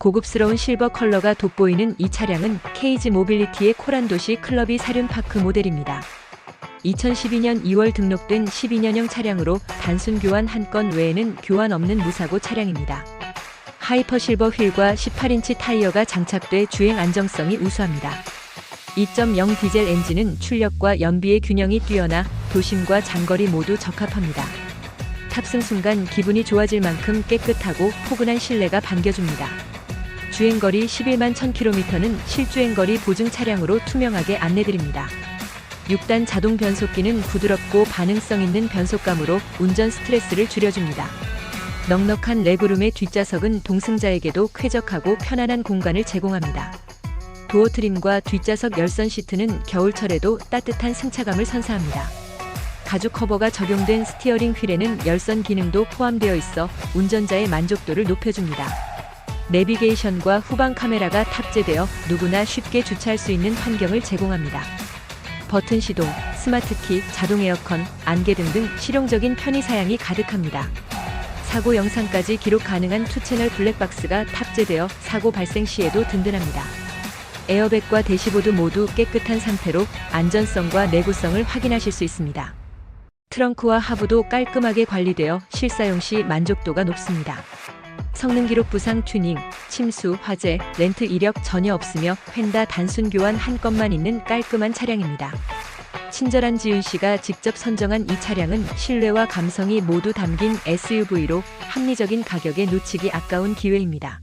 고급스러운 실버 컬러가 돋보이는 이 차량은 케이지 모빌리티의 코란도시 클럽이 사륜파크 모델입니다. 2012년 2월 등록된 12년형 차량으로 단순 교환 한 건 외에는 교환 없는 무사고 차량입니다. 하이퍼 실버 휠과 18인치 타이어가 장착돼 주행 안정성이 우수합니다. 2.0 디젤 엔진은 출력과 연비의 균형이 뛰어나 도심과 장거리 모두 적합합니다. 탑승 순간 기분이 좋아질 만큼 깨끗하고 포근한 실내가 반겨줍니다. 주행거리 11만 1000km는 실주행거리 보증 차량으로 투명하게 안내드립니다. 6단 자동 변속기는 부드럽고 반응성 있는 변속감으로 운전 스트레스를 줄여줍니다. 넉넉한 레그룸의 뒷좌석은 동승자에게도 쾌적하고 편안한 공간을 제공합니다. 도어 트림과 뒷좌석 열선 시트는 겨울철에도 따뜻한 승차감을 선사합니다. 가죽 커버가 적용된 스티어링 휠에는 열선 기능도 포함되어 있어 운전자의 만족도를 높여줍니다. 내비게이션과 후방 카메라가 탑재되어 누구나 쉽게 주차할 수 있는 환경을 제공합니다. 버튼 시동, 스마트키, 자동 에어컨, 안개 등등 실용적인 편의 사양이 가득합니다. 사고 영상까지 기록 가능한 투채널 블랙박스가 탑재되어 사고 발생 시에도 든든합니다. 에어백과 대시보드 모두 깨끗한 상태로 안전성과 내구성을 확인하실 수 있습니다. 트렁크와 하부도 깔끔하게 관리되어 실사용 시 만족도가 높습니다. 성능 기록 부상 튜닝, 침수, 화재, 렌트 이력 전혀 없으며 휀다 단순 교환 한 건만 있는 깔끔한 차량입니다. 친절한 지윤 씨가 직접 선정한 이 차량은 신뢰와 감성이 모두 담긴 SUV로 합리적인 가격에 놓치기 아까운 기회입니다.